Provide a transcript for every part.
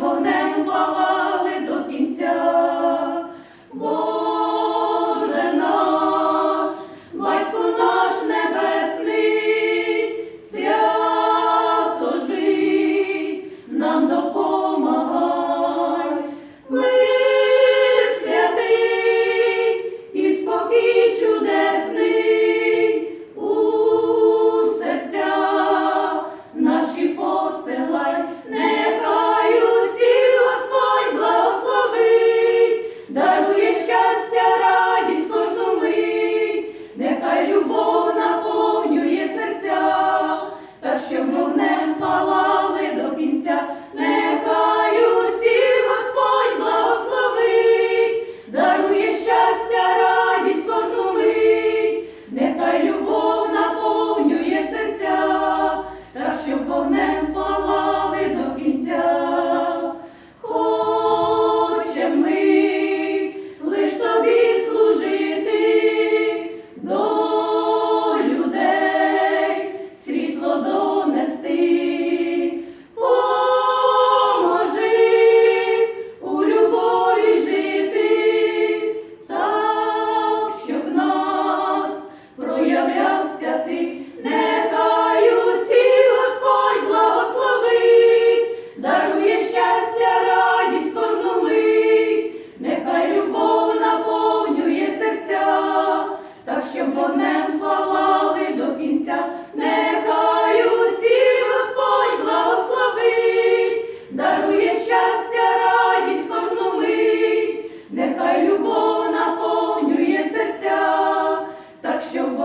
Бо не та любов на полі.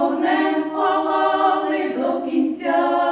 вогнем палали до кінця.